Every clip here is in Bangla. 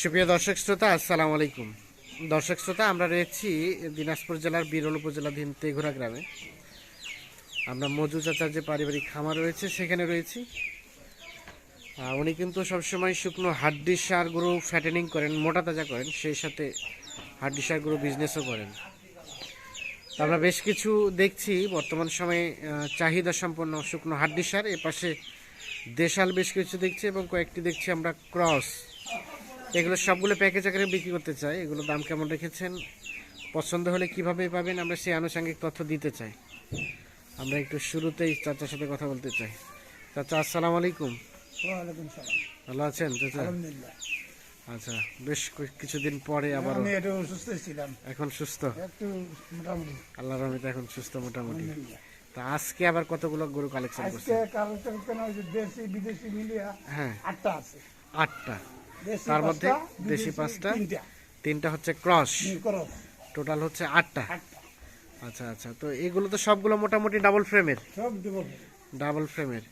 সুপ্রিয় দর্শক শ্রোতা, আসসালামু আলাইকুম। দর্শক শ্রোতা, আমরা রয়েছি দিনাজপুর জেলার বিরল উপজেলাধীন তেঘুরা গ্রামে। আমরা মজু চাচার যে পারিবারিক খামার রয়েছে, সেখানে রয়েছি। উনি কিন্তু সবসময় শুকনো হাড্ডি সার গরু ফ্যাটেনিং করেন, মোটা তাজা করেন, সেই সাথে হাড্ডি সার গরু বিজনেসও করেন। আমরা বেশ কিছু দেখছি, বর্তমান সময়ে চাহিদা সম্পন্ন শুকনো হাড্ডি সার। এ পাশে দেশাল বেশ কিছু দেখছি এবং কয়েকটি দেখছি আমরা ক্রস। এগুলো সবগুলো প্যাকেজ আকারে বিক্রি করতে চাই। এগুলো দাম কেমন রেখেছেন? পছন্দ হলে কীভাবে পাবেন? আমরা সেই আনুষঙ্গিক তথ্য দিতে চাই। আমরা একটু শুরুতেই চাচার সাথে কথা বলতে চাই। চাচা আসসালামু আলাইকুম। ভালো আছেন চাচা? আচ্ছা বেশ কিছুদিন পরে আবার ছিলাম। এখন সুস্থ? একটু মোটামুটি। আল্লাহ রহমতে এখন সুস্থ মোটামুটি। তা আজকে আবার কতগুলো গরু কালেকশন আজকে কাগজটা কেন দেশি বিদেশি মিলিয়া হ্যাঁ। আটটা আছে। আটটা। তার মধ্যে দেশি পাঁচটা? তিনটা। হচ্ছে ক্রস। টোটাল হচ্ছে আটটা। আচ্ছা আচ্ছা তো এগুলো তো সবগুলো মোটামুটি ডাবল ফ্রেমের ডাবল ফ্রেমের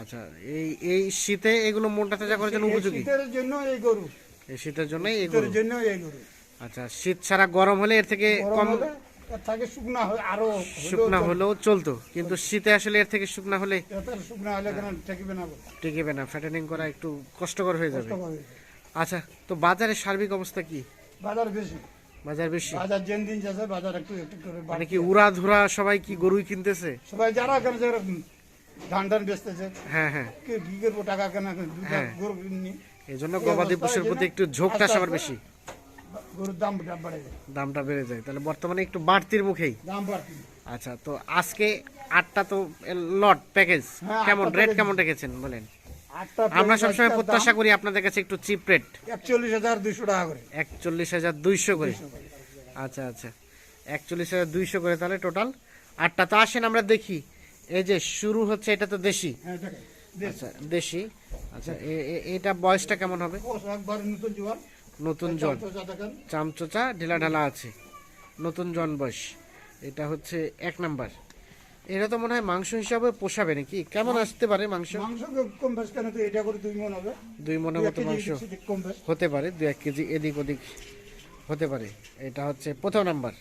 আচ্ছা এই এই শীতে এগুলো মনটা তাজা করার জন্য উপযোগী? শীতের জন্য এই গরু। এই শীতের জন্যই শীতের এগুলো জন্য এই গরু। আচ্ছা শীত ছাড়া গরম হলে এর থেকে কম থেকে শুকনা হয় আরও শুকনা হলেও চলতো কিন্তু শীতে আসলে এর থেকে শুকনা হলে শুকনা হলে কেন ঠেকবে না। টিকবে না ফ্যাটেনিং করা একটু কষ্টকর হয়ে যাবে। আচ্ছা তো বাজারের সার্বিক অবস্থা কি? বাজার বেশি। বাজার বেশি? বাজার যেন দিন যাচ্ছে বাজার একটু একটু করে মানে কি উড়া ধুরা সবাই কি গরুই কিনতেছে? সবাই যারা ধান টান বেচতেছে। হ্যাঁ হ্যাঁ। কে কি করব টাকা কেনা হ্যাঁ। গরু কিনি। এই জন্য গবাদি পশুর প্রতি একটু ঝোঁকটা সবার বেশি। গরুর দাম বাড়ে যায়। দামটা বেড়ে যায়। তাহলে বর্তমানে একটু বাড়তির মুখেই। দাম বাড়তি। আচ্ছা তো আজকে আটটা তো লট প্যাকেজ। হ্যাঁ, কেমন? রেট কেমন রেখেছেন বলেন? আমরা সবসময় প্রত্যাশা করি আপনাদের কাছে একটু চিপ রেট। একচল্লিশ হাজার দুইশো টাকা করে। একচল্লিশ হাজার দুইশো করে। আচ্ছা আচ্ছা। একচল্লিশ হাজার দুইশো করে তাহলে টোটাল। আটটা তো আসেন আমরা দেখি। এই যে শুরু হচ্ছে এটা তো দেশি। হ্যাঁ আচ্ছা দেশি। আচ্ছা এটা বয়সটা কেমন হবে? নতুন জন চামচোচা ঢিলা ঢালা আছে। নতুন জন বয়স। এটা হচ্ছে এক নাম্বার। এটা তো মনে হয় মাংস হিসাবে পোষাবে নাকি? কেমন আসতে পারে মাংস? মাংস কম বেশ কেন তো এটা করে দুই মন হবে। দুই মনের মতো মাংস হতে পারে দু এক কেজি এদিক ওদিক হতে পারে। এটা হচ্ছে প্রথম নাম্বার।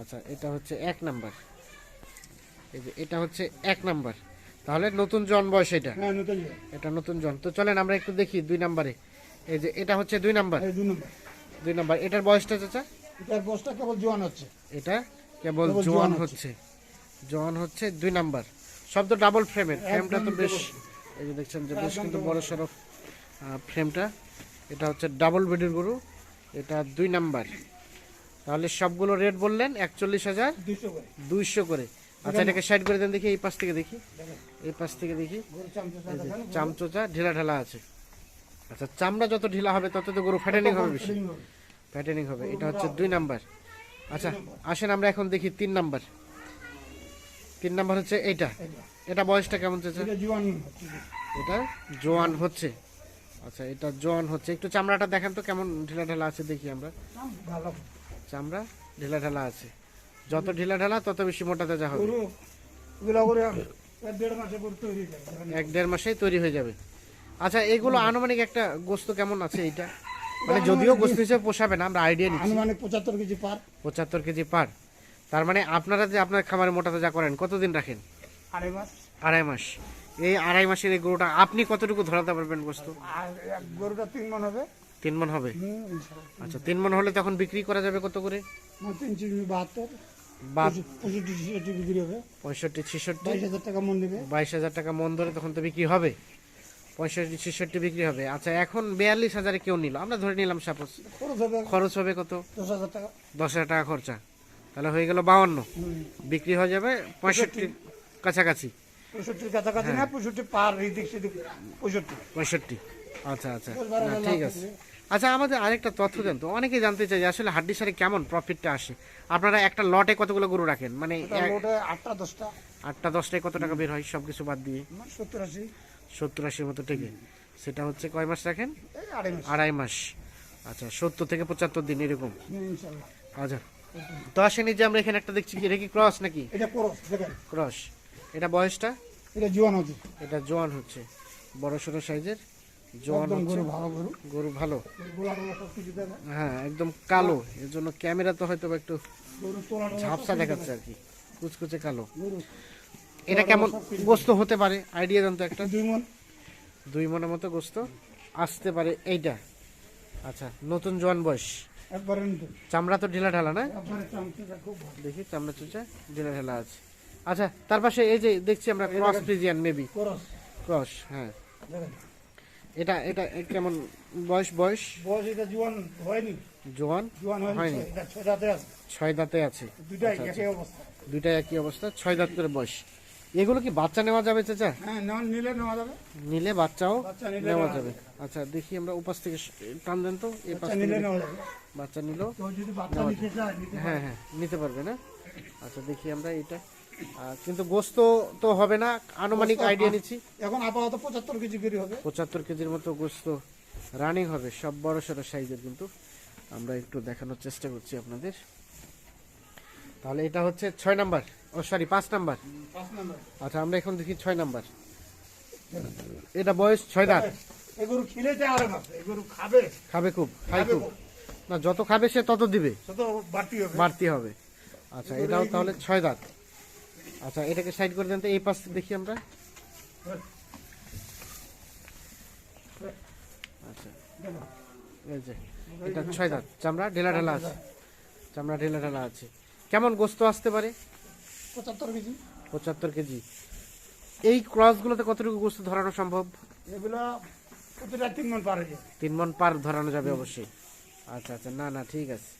আচ্ছা এটা হচ্ছে এক নাম্বার। এই যে এটা হচ্ছে এক নাম্বার। তাহলে নতুন জন বয়স এটা? হ্যাঁ এটা নতুন জন। তো চলেন আমরা একটু দেখি দুই নাম্বারে। এই যে এটা হচ্ছে দুই নাম্বার। দুই নম্বর। দুই নাম্বার। এটার বয়সটা চাচা? এটার বসটা কেবল জোয়ান হচ্ছে। এটা কেবল জোয়ান হচ্ছে। জোয়ান হচ্ছে দুই নাম্বার। সব তো ডাবল ফ্রেমের ফ্রেমটা তো বেশ এই যে দেখছেন যে বেশ কিন্তু বড় সড়ো ফ্রেমটা এটা হচ্ছে ডাবল বেডের গরু। এটা দুই নাম্বার। তাহলে সবগুলো রেট বললেন একচল্লিশ হাজার দুইশো করে। আচ্ছা এটাকে সাইড করে দেন দেখি এই পাশ থেকে দেখি। এই পাশ থেকে দেখি। চামচোচা ঢিলা ঢালা আছে। আচ্ছা চামড়া যত ঢিলা হবে তত তো গরু ফ্যাটেনিং হবে বেশি। ফ্যাটেনিং হবে। এটা হচ্ছে দুই নাম্বার। আচ্ছা আসেন আমরা এখন দেখি তিন নাম্বার। তিন নাম্বার হচ্ছে এইটা। এটা। এটা বয়সটা কেমন চাচা এটা জোয়ান হচ্ছে এটা জোয়ান হচ্ছে। আচ্ছা এটা জোয়ান হচ্ছে। একটু চামড়াটা দেখেন তো কেমন ঢিলা ঢালা আছে দেখি আমরা। ভালো চামড়া ঢিলা ঢালা আছে। যত ঢিলা ঢালা তত বেশি মোটা তাজা হবে। এক দেড় এক মাসেই তৈরি হয়ে যাবে। আচ্ছা এগুলো আনুমানিক একটা গোস্ত কেমন আছে এইটা? মানে যদিও গোস্ত হিসেবে পোষাবে না আমরা আইডিয়া নিচ্ছি। আনুমানিক পঁচাত্তর কেজি পার। পঁচাত্তর কেজি পার। তার মানে আপনারা যে আপনার খামারে মোটা তাজা করেন কতদিন রাখেন? আড়াই মাস। আড়াই মাস। এই আড়াই মাসের এই গরুটা আপনি কতটুকু ধরাতে পারবেন বস্তু? আর গরুটা তিন মন হবে। তিন মন হবে? আচ্ছা তিন মন হলে তখন বিক্রি করা যাবে কত করে? বাহাত্তর। পঁয়ষট্টি ছেষট্টি বাইশ হাজার টাকা মন ধরে তখন তো বিক্রি হবে। পঁয়ষট্টি ছেষট্টি বিক্রি হবে। আচ্ছা এখন বিয়াল্লিশ হাজারে কেউ নিল। আমরা ধরে নিলাম সাপোজ। খরচ হবে। খরচ হবে কত? দশ হাজার টাকা। দশ হাজার টাকা খরচা। তাহলে হয়ে গেল বাউন্ন। বিক্রি হয়ে যাবে পঁয়ষট্টির কাছাকাছি। পঁয়ষট্টির কাছাকাছি হ্যাঁ। না পঁয়ষট্টি পার এদিক সেদিক পঁয়ষট্টি। পঁয়ষট্টি। আচ্ছা আচ্ছা। ঠিক আছে। আচ্ছা আমাদের আরেকটা তথ্য দেন তো। অনেকেই জানতে চাই আসলে হাড্ডি সারে কেমন প্রফিটটা আসে? আপনারা একটা লটে কতগুলো গরু রাখেন? মানে আটটা দশটা। আটটা দশটায় কত টাকা বের হয়? সব কিছু বাদ দিয়ে। সত্তর আশি। সত্তর আশির মতো সেটা হচ্ছে কয় মাস রাখেন? আড়াই মাস। আচ্ছা সত্তর থেকে পঁচাত্তর দিন এরকম। আচ্ছা। তো আসেন যে আমরা এখানে একটা দেখছি এটা কি ক্রস নাকি? এটা করো দেখেন। ক্রস। এটা বয়সটা? এটা জোয়ান হচ্ছে। এটা জোয়ান হচ্ছে। বড় সড়ো সাইজের জোয়ান গরু ভালো গরু। গরু ভালো। হ্যাঁ একদম কালো। এর জন্য ক্যামেরা তো হয়তো একটু ঝাপসা দেখাচ্ছে আর কি। কুচকুচে কালো। এটা কেমন গোস্ত হতে পারে? আইডিয়া জানতো একটা। দুই মন। দুই মনের মতো গোস্ত। আসতে পারে এইটা। আচ্ছা নতুন জোয়ান বয়স। একবারে চামড়া তো ঢিলা ঢালা না? দেখি চামড়া চুচা ঢিলা ঢালা আছে। আচ্ছা তার পাশে এই যে দেখছি আমরা ক্রস ফ্রিজিয়ান মেবি। করস। ক্রস হ্যাঁ। এটা এটা কেমন বয়স বয়স? বয়স এটা জোয়ান হয়নি। জোয়ান জোয়ান হয়নি। এটা ছটাতে আছে। ছয় দাঁতে আছে। দুইটাই আচ্ছা, একই অবস্থা। দুইটাই একই অবস্থা ছয় দাঁতের বয়স। এগুলো কি বাচ্চা নেওয়া যাবে চাচা? হ্যাঁ নিলে নেওয়া যাবে। নিলে বাচ্চাও নেওয়া যাবে। আচ্ছা দেখি আমরা উপাস থেকে টান দেন তো এই পাশ নিলে নেওয়া যাবে। বাচ্চা নিলেও হ্যাঁ হ্যাঁ নিতে পারবে না? আচ্ছা দেখি আমরা এটা কিন্তু গোস্ত তো হবে না আনুমানিক আইডিয়া। নিচ্ছি। এখন আপাতত পঁচাত্তর কেজি করে হবে। পঁচাত্তর কেজির মতো গোস্ত রানিং হবে সব বড় সড়ো সাইজের কিন্তু। আমরা একটু দেখানোর চেষ্টা করছি আপনাদের। তাহলে এটা হচ্ছে ছয় নাম্বার। ও সরি পাঁচ নাম্বার। আচ্ছা আমরা এখন দেখি ছয় নাম্বার। এটা বয়স ছয় দাঁত। এগুলো খিলেতে আরে এগুলো খাবে। খাবে খুব খাই খুব। না যত খাবে সে তত দিবে। বাড়তি হবে। আচ্ছা এটাও তাহলে ছয় দাঁত। আচ্ছা এটাকে সাইড করে দেন তো এই পাশ দেখি আমরা। আচ্ছা এই যে এটা ছয় দাঁত। চামড়া ঢেলা ঢালা আছে। চামড়া ঢেলা ঢালা আছে। কেমন গোস্ত আসতে পারে? পঁচাত্তর কেজি। পঁচাত্তর কেজি। এই ক্রসগুলোতে কতটুকু গোস্ত ধরানো সম্ভব? এগুলো প্রতিটা তিন মন পারে তিন মন পার ধরানো যাবে অবশ্যই। আচ্ছা আচ্ছা না না ঠিক আছে।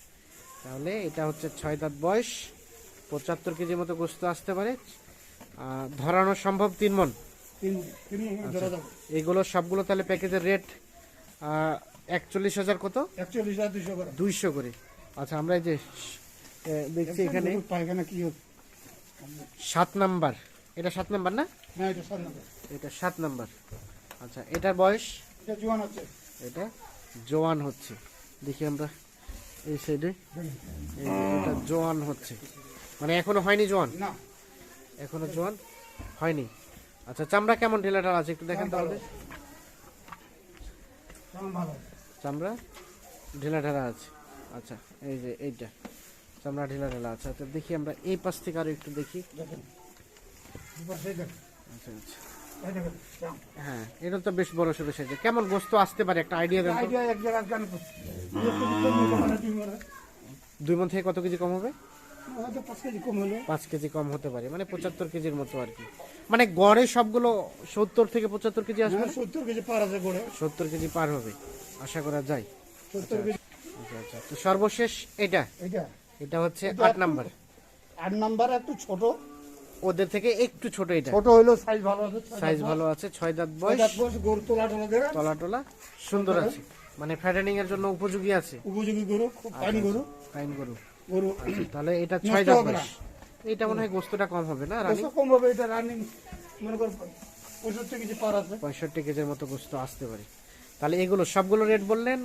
তাহলে এটা হচ্ছে ছয় দাঁত বয়স। পঁচাত্তর কেজির মতো গোস্ত আসতে পারে। ধরানো সম্ভব তিন মন যাবে। এইগুলো সবগুলো তাহলে প্যাকেজের রেট একচল্লিশ হাজার কত? একচল্লিশ হাজার দুইশো করে। আচ্ছা আমরা এই যে দেখছি এখানে পায়খানা কি হচ্ছে। সাত নাম্বার। এটা সাত নাম্বার না? এটা সাত নম্বর। আচ্ছা এটার বয়স? এটা জোয়ান হচ্ছে। দেখি আমরা এই সাইডে এটা জোয়ান হচ্ছে। মানে এখনও হয়নি জোয়ান? এখনও জোয়ান হয়নি। আচ্ছা চামড়া কেমন ঢেলাটাল আছে একটু দেখেন তাহলে? চামড়া ঢেলা ঢেলা আছে। আচ্ছা এই যে এইটা। চামড়া ঢেলা ঢেলা আছে। আচ্ছা দেখি আমরা এই পাশ থেকে আরও একটু দেখি। আচ্ছা আচ্ছা। হ্যাঁ এটা তো বেশ বড় সড়ো সাইজে কেমন গোস্ত আসতে পারে? একটা আইডিয়া দেন তো। মানে দুই মনে থেকে কত কেজি কম হবে? পাঁচ কেজি কম হতে পারে মানে পঁচাত্তর কেজির মতো আর কি। মানে গড়ে সবগুলো সত্তর থেকে পঁচাত্তর কেজি আসবে? হ্যাঁ সত্তর কেজি পার আছে গড়ে। সত্তর কেজি পার হবে আশা করা যায়। আচ্ছা আচ্ছা। তো সর্বশেষ এটা? এটা। এটা হচ্ছে আট নাম্বার। আট নাম্বার একটু ছোট। ওদের থেকে একটু ছোট এটা। ছোট হইল সাইজ ভালো আছে সাইজ ভালো আছে ছয় দাঁত বয়স দাঁত বয়স। গরু তোলা টোলা দেবে তলা টলা সুন্দর আছে। মানে ফ্যাটেনিং এর জন্য উপযোগী আছে। উপযোগী গরু খুব ফাইন গরু। ফাইন গরু। গরু আচ্ছা, তাহলে এটা ছয় দাঁত বয়স। এটা মনে হয় গোস্তটা কম হবে না রানী কম হবে এটা রানিং মনে কর পঁয়ষট্টি কেজি পার আছে। পঁয়ষট্টি কেজির মতো গোস্ত আসতে পারে। তাহলে এগুলো সবগুলো রেট বললেন?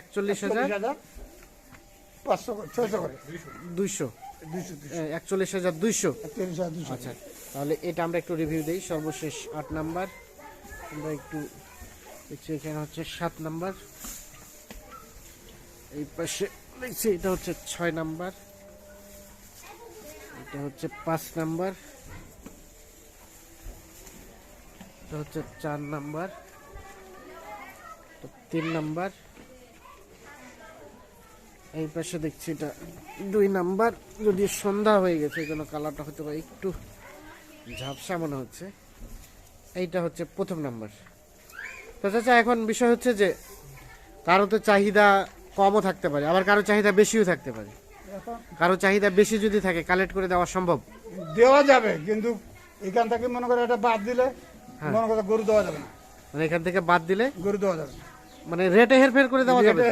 একচল্লিশ হাজার? চল্লিশ হাজার। পাঁচশো ছয়শো করে। দুইশো। একচল্লিশ হাজার দুইশো? আচ্ছা তাহলে এটা আমরা একটু রিভিউ দিই। সর্বশেষ আট নাম্বার। আমরা একটু দেখছি এখানে হচ্ছে সাত নাম্বার। এই পাশে দেখছি এটা হচ্ছে ছয় নাম্বার। এটা হচ্ছে পাঁচ নাম্বার। এটা হচ্ছে চার নাম্বার। তিন নাম্বার। এই পাশে দেখছি এটা দুই নাম্বার। যদি সন্ধ্যা হয়ে গেছে এই জন্য কালারটা হয়তো বা একটু ঝাপসা মনে হচ্ছে। এইটা হচ্ছে প্রথম নাম্বার। তো চাচা এখন বিষয় হচ্ছে যে কারও তো চাহিদা কমও থাকতে পারে আবার কারও চাহিদা বেশিও থাকতে পারে। কারও চাহিদা বেশি যদি থাকে কালেক্ট করে দেওয়া সম্ভব? দেওয়া যাবে কিন্তু এখান থেকে মনে করে এটা বাদ দিলে হ্যাঁ। মনে করে গরু দেওয়া যাবে না। মানে এখান থেকে বাদ দিলে গরু দেওয়া যাবে মানে রেটে হেরফের করে দেওয়া যাবে তো?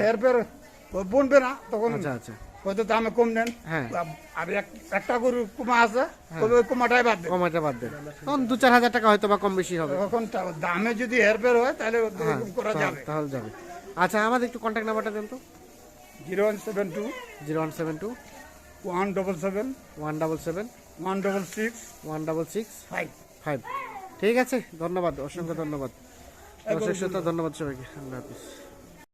হেরফের বনবে না তখন আচ্ছা আচ্ছা। হয়তো দামে কম নেন। হ্যাঁ। আর এক- একটা গরু কুমা আছে তবে ওই কুমাটাই বাদ দেন। কমাটা বাদ দেন। তখন দু চার হাজার টাকা হয়তো বা কম বেশি হবে। তখন দামে যদি হেরফের হয় তাহলে হ্যাঁ করা যাবে। তাহলে যাবে। আচ্ছা আমাদের একটু কন্ট্যাক্ট নাম্বারটা দেন তো। Zero one seven two zero one seven two one double seven one double seven one double six one double six five. Five. ঠিক আছে ধন্যবাদ অসংখ্য ধন্যবাদ। শ্রোতা ধন্যবাদ সবাইকে। আল্লাহ হাফিজ।